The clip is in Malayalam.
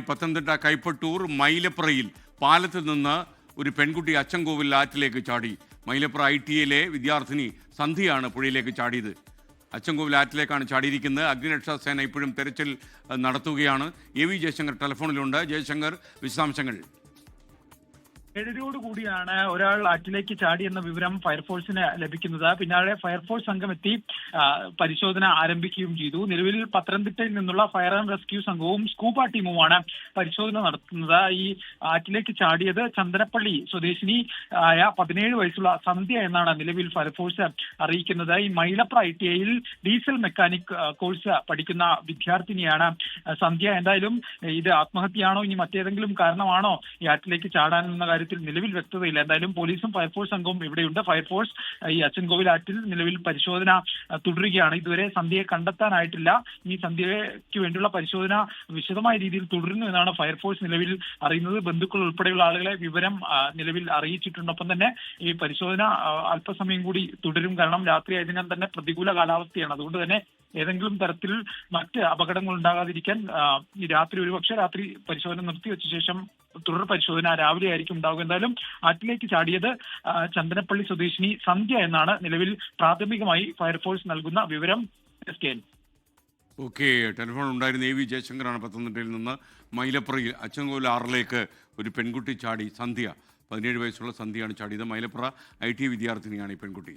പത്തനംതിട്ട കൈപ്പട്ടൂർ മൈലപ്രയിൽ പാലത്തിൽ നിന്ന് ഒരു പെൺകുട്ടി അച്ചൻകോവിൽ ആറ്റിലേക്ക് ചാടി. മൈലപ്ര ഐ ടി എയിലെ വിദ്യാർത്ഥിനി സന്ധ്യയാണ് പുഴയിലേക്ക് ചാടിയത്. അച്ചൻകോവിൽ ആറ്റിലേക്കാണ് ചാടിയിരിക്കുന്നത്. അഗ്നിരക്ഷാ സേന ഇപ്പോഴും തെരച്ചിൽ നടത്തുകയാണ്. എ വി ജയശങ്കർ ടെലിഫോണിലുണ്ട്. ജയശങ്കർ വിശദാംശങ്ങൾ. ഏഴരയോട് കൂടിയാണ് ഒരാൾ ആറ്റിലേക്ക് ചാടി എന്ന വിവരം ഫയർഫോഴ്സിന് ലഭിക്കുന്നത്. പിന്നാലെ ഫയർഫോഴ്സ് സംഘം എത്തി പരിശോധന ആരംഭിക്കുകയും ചെയ്തു. നിലവിൽ പത്തനംതിട്ടയിൽ നിന്നുള്ള ഫയർ ആൻഡ് റെസ്ക്യൂ സംഘവും സ്കൂബ ടീമുമാണ് പരിശോധന നടത്തുന്നത്. ഈ ആറ്റിലേക്ക് ചാടിയത് ചന്ദനപ്പള്ളി സ്വദേശിനി ആയ പതിനേഴ് വയസ്സുള്ള സന്ധ്യ എന്നാണ് നിലവിൽ ഫയർഫോഴ്സ് അറിയിക്കുന്നത്. ഈ മൈലപ്ര ഐ ടി ഐയിൽ ഡീസൽ മെക്കാനിക് കോഴ്സ് പഠിക്കുന്ന വിദ്യാർത്ഥിനിയാണ് സന്ധ്യ. എന്തായാലും ഇത് ആത്മഹത്യയാണോ? ഇനി മറ്റേതെങ്കിലും കാരണമാണോ ഈ ആറ്റിലേക്ക് ചാടാൻ എന്ന കാര്യത്തിൽ നിലവിൽ വ്യക്തതയില്ല. എന്തായാലും പോലീസും ഫയർഫോഴ്സ് സംഘവും ഇവിടെയുണ്ട്. ഫയർഫോഴ്സ് ഈ അച്ചൻകോവിൽ ആറ്റിൽ നിലവിൽ പരിശോധന തുടരുകയാണ്. ഇതുവരെ സന്ധ്യയെ കണ്ടെത്താനായിട്ടില്ല. ഈ സന്ധ്യയ്ക്ക് വേണ്ടിയുള്ള പരിശോധന വിശദമായ രീതിയിൽ തുടരുന്നു എന്നാണ് ഫയർഫോഴ്സ് നിലവിൽ അറിയുന്നത്. ബന്ധുക്കൾ ഉൾപ്പെടെയുള്ള ആളുകളെ വിവരം നിലവിൽ അറിയിച്ചിട്ടുണ്ട് ഒപ്പം തന്നെ ഈ പരിശോധന അല്പസമയം കൂടി തുടരും. കാരണം രാത്രി ആയതിനാൽ തന്നെ പ്രതികൂല കാലാവസ്ഥയാണ്. അതുകൊണ്ട് തന്നെ ഏതെങ്കിലും തരത്തിൽ മറ്റ് അപകടങ്ങൾ ഉണ്ടാകാതിരിക്കാൻ രാത്രി ഒരുപക്ഷെ രാത്രി പരിശോധന നിർത്തിവെച്ച ശേഷം തുടർ പരിശോധന രാവിലെ ആയിരിക്കും ഉണ്ടാവുക. എന്തായാലും ആറ്റിലേക്ക് ചാടിയത് ചന്ദനപ്പള്ളി സ്വദേശിനി സന്ധ്യ എന്നാണ് നിലവിൽ പ്രാഥമികമായി ഫയർഫോഴ്സ് നൽകുന്ന വിവരം എസ് കെ ഓക്കെ ടെലിഫോൺ ഉണ്ടായിരുന്ന എ വി ജയശങ്കറാണ് പത്തനംതിട്ടയിൽ നിന്ന് മൈലപ്പുറയിൽ അച്ചൻകോവിൽ ആറിലേക്ക് ഒരു പെൺകുട്ടി ചാടി. സന്ധ്യ പതിനേഴ് വയസ്സുള്ള സന്ധ്യയാണ് ചാടിയത്. മൈലപ്പുറ ഐ ടി വിദ്യാർത്ഥിനിയാണ് ഈ പെൺകുട്ടി.